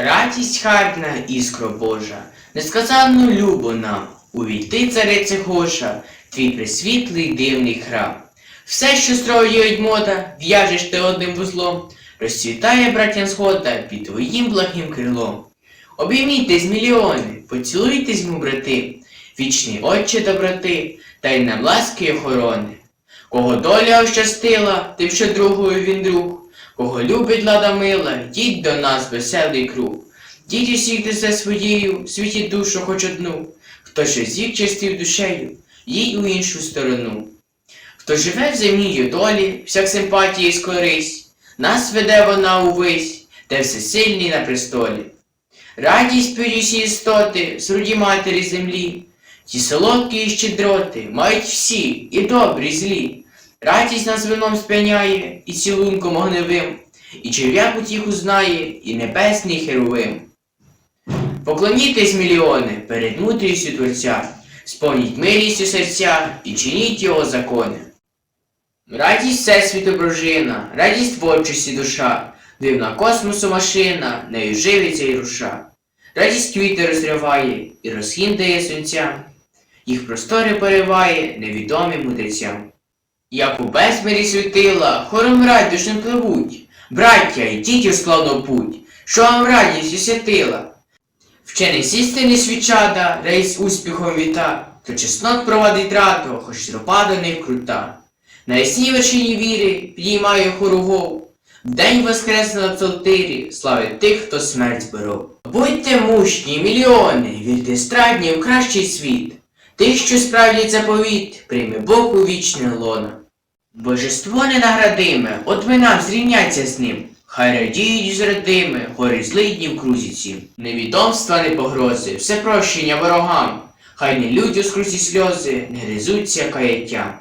Радість харна, іскро Божа, несказанно любо нам, увійти, царице Гоша, твій присвітлий дивний храм. Все, що строїть мода, в'яжеш ти одним вузлом, розцвітає братня згода під твоїм благим крилом. Обіймійтесь, мільйони, поцілуйтесь, му брати, вічний отче доброти, та й нам ласки охорони. Кого доля ощастила, тим, що другою він друг, кого любить лада мила, йдіть до нас веселий круг. Діть усіх несе своєю, світі душу хоч одну, хто що зік чистив душею, їй у іншу сторону. Хто живе в земній долі, всяк симпатії скорись, нас веде вона увесь, де всесильний на престолі. Радість п'ють усі істоти, з груді матері землі, ті солодкі і щедроти мають всі, і добрі, і злі. Радість нас вином сп'яняє, і цілунком огневим, і черв'як утіху знає, і небесний херовим. Поклонітесь, мільйони, перед мудрістю Творця, сповніть милістю серця і чиніть його закони. Радість всесвіту брожина, радість творчості душа, дивна космосу машина, нею живиться і руша. Радість квіти розриває і розхін дає сонцям, їх простори пориває невідомим мудрецям. Як у безмірі світила, хором радішним пливуть, браття, йдіть у складно путь, що вам радість освятила. Вчений істини свічада, рейс успіхом віта, то чеснот провадить рату, хоч тропа них крута. На ясній вершині віри підіймає хоругов, Вдень воскресне на псалтирі, славить тих, хто смерть зборов. Будьте мужні, мільйони, вірте страдні в кращий світ, тих, що справлять заповіт, прийме Бог у вічне лоно. Божество ненаградиме, от ви нам зрівняться з ним. Хай радіють з родими, горі злидні в крузі ці. Невідомства, не погрози, все прощення ворогам. Хай не людю скрузі сльози, не гризуться каяттям.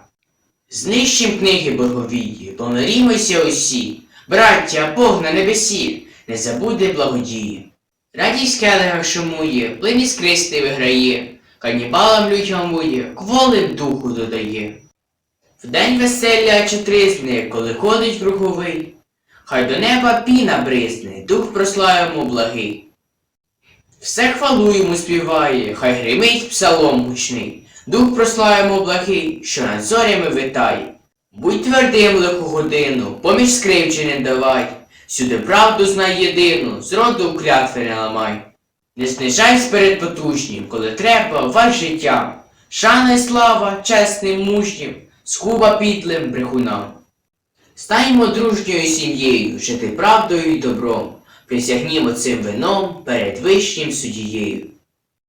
Знищим книги борговії, помирімося усі, браття, Бог на небесі, не забуде благодії. Радість в келегах шумує, плин іскристий виграє, канібалам лють гамує, кволи духу додає. Вдень веселля чатризне, коли ходить круговий, хай до неба піна бризне, дух прославимо благий. Все хвалу йому співає, хай гримить псалом гучний, дух прославимо благий, що над зорями витає. Будь твердим лиху годину, поміж скривчі не давай, сюди правду знай єдину, зроду клятви не ламай. Не знижай перед потужнім, коли треба, ваш життя. Шана й слава чесним мужнім, скуба підлим брехунам. Станьмо дружньою сім'єю, жити правдою і добром, присягнімо цим вином перед вищим судією.